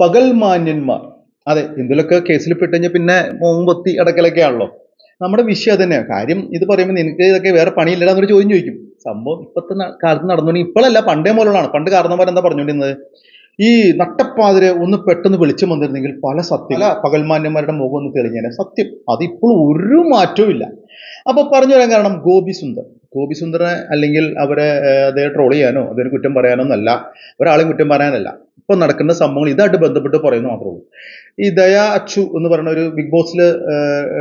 പകൽമാന്യന്മാർ അതെ എന്തിലൊക്കെ കേസിൽ പെട്ടുകഴിഞ്ഞാൽ പിന്നെ മോമ്പത്തി അടക്കലൊക്കെ ആണല്ലോ. നമ്മുടെ വിഷയം അത് തന്നെയാണ് കാര്യം ഇത് പറയുമ്പോൾ നിനക്ക് ഇതൊക്കെ വേറെ പണിയില്ലടാ എന്നൊരു ചോദ്യം ചോദിക്കും. സംഭവം ഇപ്പോഴത്തെ കാലത്ത് നടന്നുകൊണ്ടെങ്കിൽ ഇപ്പോഴല്ല പണ്ടേ പോലുള്ളതാണ് പണ്ട് കാരണവന്മാരെന്താ പറഞ്ഞുകൊണ്ടിരുന്നത് ഈ നട്ടപ്പാതിരെ ഒന്ന് പെട്ടെന്ന് വെളിച്ചം വന്നിരുന്നെങ്കിൽ പല സത്യം പല പകൽമാന്യന്മാരുടെ മുഖം ഒന്ന് തെളിഞ്ഞേനെ. സത്യം. അതിപ്പോൾ ഒരു മാറ്റവും ഇല്ല. അപ്പൊ പറഞ്ഞു വരാൻ കാരണം ഗോപി സുന്ദർ. ഗോപി സുന്ദറിനെ അല്ലെങ്കിൽ അവരെ അദ്ദേഹം ട്രോൾ ചെയ്യാനോ അതൊരു കുറ്റം പറയാനോ എന്നല്ല ഒരാളെയും കുറ്റം പറയാനല്ല. ഇപ്പൊ നടക്കുന്ന സംഭവങ്ങൾ ഇതായിട്ട് ബന്ധപ്പെട്ട് പറയുന്നു മാത്രമേ ഉള്ളൂ. ഈ ദയ അച്ചു എന്ന് പറയുന്ന ഒരു ബിഗ് ബോസിൽ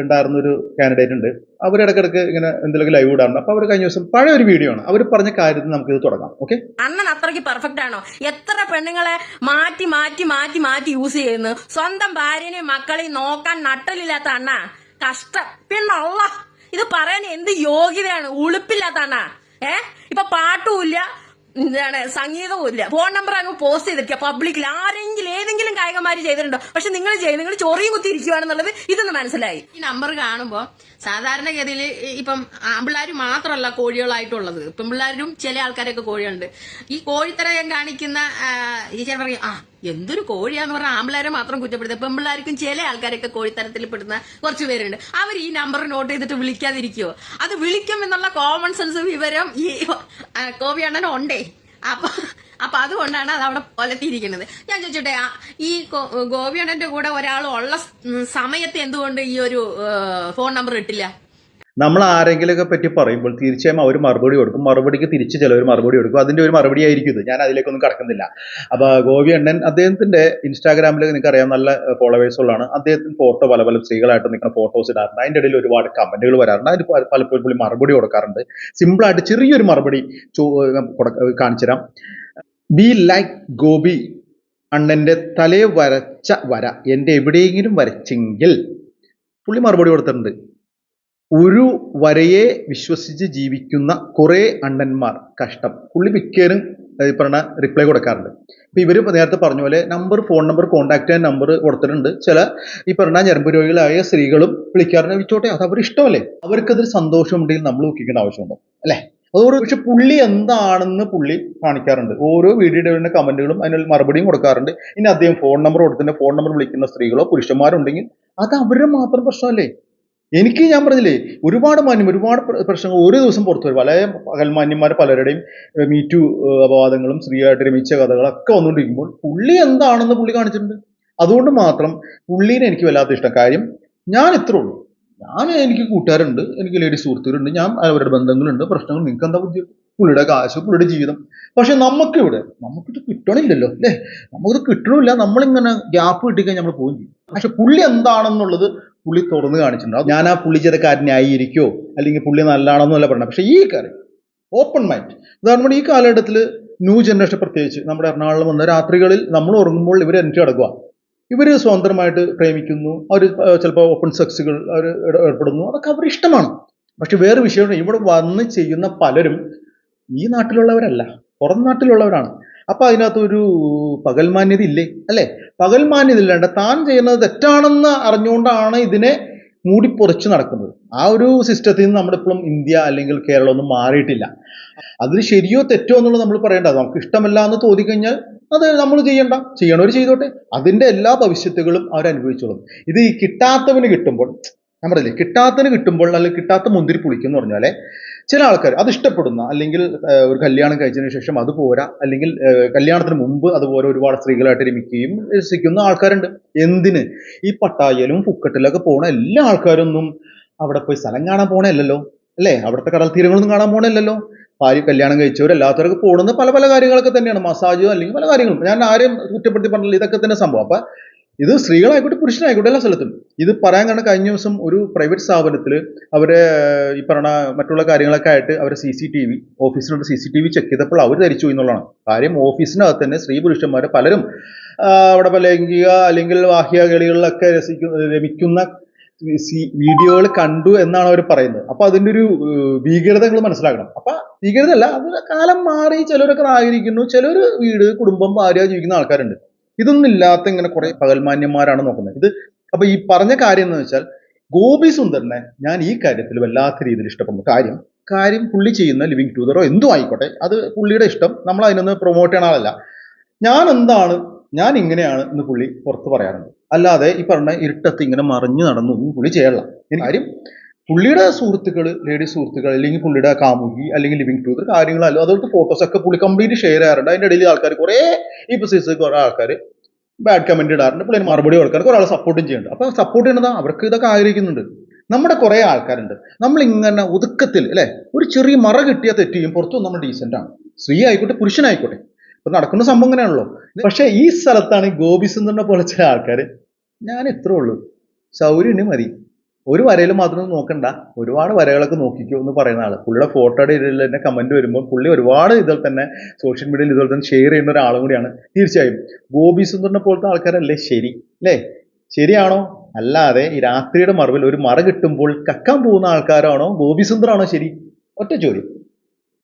ഉണ്ടായിരുന്ന ഒരു കാൻഡിഡേറ്റ് ഉണ്ട്. അവർ ഇടയ്ക്കിടയ്ക്ക് ഇങ്ങനെ എന്തെങ്കിലും ലൈവ് ഇടാറുണ്ട്. അപ്പൊ അവർ കഴിഞ്ഞ ദിവസം പഴയ ഒരു വീഡിയോ ആണ്. അവർ പറഞ്ഞ കാര്യത്തിൽ നമുക്ക് ഇത് തുടങ്ങാം. ഓക്കെ അണ്ണൻ അത്രയ്ക്ക് പെർഫെക്റ്റ് ആണോ? എത്ര പെണ്ണുങ്ങളെ മാറ്റി മാറ്റി മാറ്റി മാറ്റി യൂസ് ചെയ്യുന്നു? സ്വന്തം ഭാര്യനെയും മക്കളെയും നോക്കാൻ നട്ടലില്ലാത്ത അണ്ണ. കഷ്ടം. പിന്നുള്ള ഇത് പറയാൻ എന്ത് യോഗ്യതയാണ്? ഉളുപ്പില്ലാത്ത അണ്ണ. ഏ ഇപ്പൊ പാട്ടുമില്ല എന്താണ് സംഗീതവും ഇല്ല ഫോൺ നമ്പർ അങ്ങ് പോസ്റ്റ് ചെയ്തിരിക്കുക. പബ്ലിക്കിൽ ആരെങ്കിലും ഏതെങ്കിലും കായികമാര് ചെയ്തിട്ടുണ്ടോ? പക്ഷെ നിങ്ങൾ ചെയ്യും. നിങ്ങൾ ചൊറിയും കുത്തിയിരിക്കുകയാണെന്നുള്ളത് ഇതൊന്ന് മനസ്സിലായി. ഈ നമ്പർ കാണുമ്പോൾ സാധാരണഗതിയിൽ ഇപ്പം ആമ്പിള്ളാർ മാത്രമല്ല കോഴികളായിട്ടുള്ളത്. പെൺപിള്ളാരും ചില ആൾക്കാരൊക്കെ കോഴിയുണ്ട് ഈ കോഴിത്തരം കാണിക്കുന്ന ഈ ചില പറയും ആ എന്തൊരു കോഴിയാന്ന് പറഞ്ഞാൽ ആമ്പിളാരെ മാത്രം കുറ്റപ്പെടുത്തുക. പെൺപിള്ളാർക്കും ചില ആൾക്കാരൊക്കെ കോഴിത്തരത്തിൽ പെടുന്ന കുറച്ച് പേരുണ്ട്. അവർ ഈ നമ്പർ നോട്ട് ചെയ്തിട്ട് വിളിക്കാതിരിക്കുവോ? അത് വിളിക്കും എന്നുള്ള കോമൺ സെൻസ് വിവരം ഈ കോവി അണ്ണൻ ഉണ്ടേ. അപ്പൊ അപ്പൊ അതുകൊണ്ടാണ് അത് അവിടെ കൊലത്തിയിരിക്കുന്നത് ഞാൻ ചോദിച്ചോട്ടെ ഈ ഗോപിയണ്ണന്റെ കൂടെ ഒരാൾ ഉള്ള സമയത്ത് എന്തുകൊണ്ട് ഈ ഒരു ഫോൺ നമ്പർ ഇട്ടില്ല? നമ്മൾ ആരെങ്കിലുമൊക്കെ പറ്റി പറയുമ്പോൾ തീർച്ചയായും അവർ മറുപടി കൊടുക്കും. മറുപടിക്ക് തിരിച്ച് ചിലവർ മറുപടി കൊടുക്കും. അതിന്റെ ഒരു മറുപടി ആയിരിക്കും ഇത്. ഞാൻ അതിലേക്കൊന്നും കടക്കുന്നില്ല. അപ്പോൾ ഗോപി അണ്ണൻ അദ്ദേഹത്തിന്റെ ഇൻസ്റ്റാഗ്രാമിൽ നിങ്ങൾക്ക് അറിയാം നല്ല ഫോളോവേഴ്സ് അദ്ദേഹത്തിന് ഫോട്ടോ പല പല സ്ത്രീകളായിട്ട് നിൽക്കുന്ന ഫോട്ടോസ് ഇടാറുണ്ട്. അതിന്റെ ഇടയിൽ ഒരുപാട് കമന്റുകൾ വരാറുണ്ട്. അതിന് പലപ്പോഴും പുള്ളി മറുപടി കൊടുക്കാറുണ്ട്. സിമ്പിളായിട്ട് ചെറിയൊരു മറുപടി കാണിച്ചു തരാം. ബി ലൈക്ക് ഗോപി അണ്ണന്റെ തലയെ വരച്ച വര. എന്റെ എവിടെയെങ്കിലും വരച്ചെങ്കിൽ പുള്ളി മറുപടി കൊടുത്തിട്ടുണ്ട്. ഒരു വരയെ വിശ്വസിച്ച് ജീവിക്കുന്ന കുറേ അണ്ണന്മാർ കഷ്ടം. പുള്ളി മിക്കവരും ഈ പറഞ്ഞ റിപ്ലൈ കൊടുക്കാറുണ്ട്. ഇപ്പൊ ഇവർ നേരത്തെ പറഞ്ഞ പോലെ നമ്പർ ഫോൺ നമ്പർ കോൺടാക്ട് ചെയ്യാൻ നമ്പർ കൊടുത്തിട്ടുണ്ട്. ചില ഈ പറഞ്ഞ ഞരമ്പ് രോഗികളായ സ്ത്രീകളും വിളിക്കാറുണ്ട്. വിളിച്ചോട്ടെ അത് അവർ ഇഷ്ടമല്ലേ? അവർക്കതിൽ സന്തോഷമുണ്ടെങ്കിൽ നമ്മൾ നോക്കിക്കേണ്ട ആവശ്യമുണ്ടോ? അല്ലേ? അതോട് പക്ഷെ പുള്ളി എന്താണെന്ന് പുള്ളി കാണിക്കാറുണ്ട്. ഓരോ വീഡിയോയുടെ വരുന്ന കമന്റുകളും അതിനുള്ള മറുപടിയും കൊടുക്കാറുണ്ട്. ഇനി അദ്ദേഹം ഫോൺ നമ്പർ കൊടുത്തിട്ട് ഫോൺ നമ്പർ വിളിക്കുന്ന സ്ത്രീകളോ പുരുഷന്മാരുണ്ടെങ്കിൽ അത് അവരുടെ മാത്രം പ്രശ്നമല്ലേ? എനിക്ക് ഞാൻ പറഞ്ഞില്ലേ ഒരുപാട് മാന്യം ഒരുപാട് പ്രശ്നങ്ങൾ ഒരു ദിവസം പുറത്തു വരും. പല പകൽമാന്യന്മാർ പലരുടെയും മീറ്റു അപവാദങ്ങളും സ്ത്രീയായിട്ട് രമിച്ച കഥകളൊക്കെ വന്നുകൊണ്ടിരിക്കുമ്പോൾ പുള്ളി എന്താണെന്ന് പുള്ളി കാണിച്ചിട്ടുണ്ട്. അതുകൊണ്ട് മാത്രം പുള്ളീനെ എനിക്ക് വല്ലാത്ത ഇഷ്ടം. കാര്യം ഞാൻ ഇത്രേ ഉള്ളൂ. ഞാൻ എനിക്ക് കൂട്ടുകാരുണ്ട് എനിക്ക് ലേഡി സുഹൃത്തുക്കളുണ്ട് ഞാൻ അവരുടെ ബന്ധങ്ങളുണ്ട് പ്രശ്നങ്ങൾ നിങ്ങൾക്ക് എന്താ ബുദ്ധി? പുള്ളിയുടെ കാശ് പുള്ളിയുടെ ജീവിതം. പക്ഷെ നമുക്കിവിടെ നമുക്കിത് കിട്ടണില്ലല്ലോ അല്ലേ? നമുക്കിത് കിട്ടണില്ല നമ്മളിങ്ങനെ ഗ്യാപ്പ് കിട്ടിക്കഴിഞ്ഞാൽ നമ്മൾ പോവുകയും ചെയ്യും. പക്ഷെ പുള്ളി എന്താണെന്നുള്ളത് പുള്ളി തുറന്ന് കാണിച്ചിട്ടുണ്ട്. ഞാൻ ആ പുള്ളി ചെയ്ത കാര്യം ന്യായീകരിക്കോ? അല്ലെങ്കിൽ പുള്ളി നല്ലതാണെന്നല്ല പറയണം പക്ഷേ ഈ കാര്യം ഓപ്പൺ മൈൻഡ് ഉദാഹരണം ഈ കാലഘട്ടത്തിൽ ന്യൂ ജനറേഷൻ പ്രത്യേകിച്ച് നമ്മുടെ എറണാകുളം വന്ന രാത്രികളിൽ നമ്മൾ ഉറങ്ങുമ്പോൾ ഇവർ എനിക്ക് കിടക്കുക ഇവർ സ്വതന്ത്രമായിട്ട് പ്രേമിക്കുന്നു. അവർ ചിലപ്പോൾ ഓപ്പൺ സെക്സുകൾ അവർ ഏർപ്പെടുന്നു. അതൊക്കെ അവർ ഇഷ്ടമാണ്. പക്ഷെ വേറെ വിഷയമാണ് ഇവിടെ വന്ന് ചെയ്യുന്ന പലരും ഈ നാട്ടിലുള്ളവരല്ല. പുറം നാട്ടിലുള്ളവരാണ്. അപ്പോൾ അതിനകത്തൊരു പകൽമാന്യത ഇല്ലേ അല്ലെ? പകൽമാന്യത ഇല്ലാണ്ട് താൻ ചെയ്യുന്നത് തെറ്റാണെന്ന് അറിഞ്ഞുകൊണ്ടാണ് ഇതിനെ മൂടിപ്പൊറിച്ച് നടക്കുന്നത്. ആ ഒരു സിസ്റ്റത്തിൽ നിന്ന് നമ്മുടെ ഇപ്പോഴും ഇന്ത്യ അല്ലെങ്കിൽ കേരളം ഒന്നും മാറിയിട്ടില്ല. അതിന് ശരിയോ തെറ്റോ എന്നുള്ളത് നമ്മൾ പറയേണ്ട. നമുക്ക് ഇഷ്ടമല്ല എന്ന് തോന്നിക്കഴിഞ്ഞാൽ അത് നമ്മൾ ചെയ്യണ്ട. ചെയ്യണവർ ചെയ്തോട്ടെ. അതിന്റെ എല്ലാ ഭവിഷ്യത്തുകളും അവർ അനുഭവിച്ചോളും ഇത് ഈ കിട്ടാത്തവന് കിട്ടുമ്പോൾ ഞാൻ പറയില്ലേ കിട്ടാത്തതിന് കിട്ടുമ്പോൾ അല്ലെങ്കിൽ കിട്ടാത്ത മുന്തിരി പുളിക്കെന്ന് പറഞ്ഞാൽ ചില ആൾക്കാർ അത് ഇഷ്ടപ്പെടുന്ന അല്ലെങ്കിൽ ഒരു കല്യാണം കഴിച്ചതിന് ശേഷം അത് പോരാ അല്ലെങ്കിൽ കല്യാണത്തിന് മുമ്പ് അതുപോലെ ഒരുപാട് സ്ത്രീകളായിട്ട് രമിക്കുകയും രസിക്കുന്ന ആൾക്കാരുണ്ട്. എന്തിന്? ഈ പട്ടായലും ഫുക്കട്ടിലൊക്കെ പോണ എല്ലാ ആൾക്കാരൊന്നും അവിടെ പോയി സ്ഥലം കാണാൻ പോണല്ലോ അല്ലേ? അവിടുത്തെ കടൽ തീരങ്ങളൊന്നും കാണാൻ പോണല്ലോ ഭാര്യ കല്യാണം കഴിച്ചവർ എല്ലാത്തവരൊക്കെ പോകുന്നത് പല പല കാര്യങ്ങളൊക്കെ തന്നെയാണ്. മസാജോ അല്ലെങ്കിൽ പല കാര്യങ്ങളും. ഞാൻ ആരെയും കുറ്റപ്പെടുത്തി പറഞ്ഞില്ല ഇതൊക്കെ തന്നെ സംഭവം. അപ്പൊ ഇത് സ്ത്രീകളായിക്കോട്ടെ പുരുഷനായിക്കോട്ടെ എല്ലാ സ്ഥലത്തും. ഇത് പറയാൻ കാരണം കഴിഞ്ഞ ദിവസം ഒരു പ്രൈവറ്റ് സ്ഥാപനത്തിൽ അവരെ ഈ പറഞ്ഞ മറ്റുള്ള കാര്യങ്ങളൊക്കെ ആയിട്ട് അവരെ C C T V ഓഫീസിനോട് C C T V check ചെയ്തപ്പോൾ അവർ ധരിച്ചു എന്നുള്ളതാണ്. കാര്യം ഓഫീസിനകത്ത് തന്നെ സ്ത്രീ പുരുഷന്മാർ പലരും അവിടെ പല ലൈംഗിക അല്ലെങ്കിൽ ബാഹ്യ കളികളിലൊക്കെ രസിക്കുന്ന രമിക്കുന്ന വീഡിയോകൾ കണ്ടു എന്നാണ് അവർ പറയുന്നത്. അപ്പോൾ അതിന്റെ ഒരു ഭീകരത നിങ്ങൾ മനസ്സിലാക്കണം. അപ്പോൾ ഭീകരതല്ല അതിന്റെ അത് കാലം മാറി ചിലരൊക്കെ ആഗ്രഹിക്കുന്നു ചിലർ വീട് കുടുംബം ഭാര്യ ജീവിക്കുന്ന ആൾക്കാരുണ്ട്. ഇതൊന്നും ഇല്ലാത്ത ഇങ്ങനെ കുറെ പകൽമാന്യന്മാരാണ് നോക്കുന്നത്. ഇത് അപ്പൊ ഈ പറഞ്ഞ കാര്യം എന്ന് വെച്ചാൽ ഗോപി സുന്ദറിനെ ഞാൻ ഈ കാര്യത്തിൽ വല്ലാത്ത രീതിയിൽ ഇഷ്ടപ്പെടുന്നു. കാര്യം കാര്യം പുള്ളി ചെയ്യുന്ന ലിവിങ് ടൂതറോ എന്തും ആയിക്കോട്ടെ. അത് പുള്ളിയുടെ ഇഷ്ടം. നമ്മൾ അതിനൊന്ന് പ്രൊമോട്ട് ചെയ്യണ ആളല്ല. ഞാൻ എന്താണ് ഞാൻ ഇങ്ങനെയാണ് എന്ന് പുള്ളി പുറത്ത് പറയാറുണ്ട്. അല്ലാതെ ഈ പറഞ്ഞ ഇരുട്ടത്ത് ഇങ്ങനെ മറിഞ്ഞു നടന്നു പുള്ളി ചെയ്യണം കാര്യം പുള്ളിയുടെ സുഹൃത്തുക്കൾ ലേഡീസ് സുഹൃത്തുക്കൾ അല്ലെങ്കിൽ പുള്ളിയുടെ കാമുകി അല്ലെങ്കിൽ ലിവിങ് ടൂതർ കാര്യങ്ങളല്ലോ അതുപോലത്തെ ഫോട്ടോസ് ഒക്കെ പുള്ളി കംപ്ലീറ്റ് ഷെയർ ചെയ്യാറുണ്ട്. അതിന്റെ ഇടയിൽ ആൾക്കാർ കുറേ ഈ ബിസിനസ് കുറേ ആൾക്കാർ ബാഡ് കമന്റ് ഇടാറുണ്ട്. പുള്ളി അതിന് മറുപടി കൊടുക്കാൻ കുറെ ആൾ സപ്പോർട്ടും ചെയ്യുന്നുണ്ട്. അപ്പൊ സപ്പോർട്ട് ചെയ്യുന്നത് അവർക്ക് ഇതൊക്കെ ആഗ്രഹിക്കുന്നുണ്ട്. നമ്മുടെ കുറേ ആൾക്കാരുണ്ട്. നമ്മൾ ഇങ്ങനെ ഒതുക്കത്തിൽ അല്ലേ? ഒരു ചെറിയ മറ കിട്ടിയാൽ തെറ്റ് ചെയ്യും പുറത്തു നമ്മൾ ഡീസെന്റ് ആണ്. സ്ത്രീ ആയിക്കോട്ടെ പുരുഷനായിക്കോട്ടെ ഇപ്പൊ നടക്കുന്ന സംഭവം ഇങ്ങനെയാണല്ലോ. പക്ഷേ ഈ സ്ഥലത്താണ് ഈ ഗോപിസുന്ദറിനെ പോലെ ചില ആൾക്കാർ ഞാൻ ഇത്രേ ഉള്ളൂ സൗര്യന് മതി. ഒരു വരയിൽ മാത്രം നോക്കണ്ട. ഒരുപാട് വരകളൊക്കെ നോക്കിക്കോ എന്ന് പറയുന്ന ആൾ. പുള്ളിയുടെ ഫോട്ടോയുടെ ഇതിൽ തന്നെ കമന്റ് വരുമ്പോൾ പുള്ളി ഒരുപാട് ഇതിൽ തന്നെ സോഷ്യൽ മീഡിയയിൽ ഇതുപോലെ തന്നെ ഷെയർ ചെയ്യുന്ന ഒരാളും കൂടിയാണ്. തീർച്ചയായും. ഗോപി സുന്ദറിനെ പോലത്തെ ആൾക്കാരല്ലേ? ശരി. അല്ലേ? ശരിയാണോ? അല്ലാതെ ഈ രാത്രിയുടെ മറവിൽ ഒരു മറ കിട്ടുമ്പോൾ കക്കാൻ പോകുന്ന ആൾക്കാരാണോ? ഗോപി സുന്ദറാണോ? ശരി. ഒറ്റ ചോദ്യം.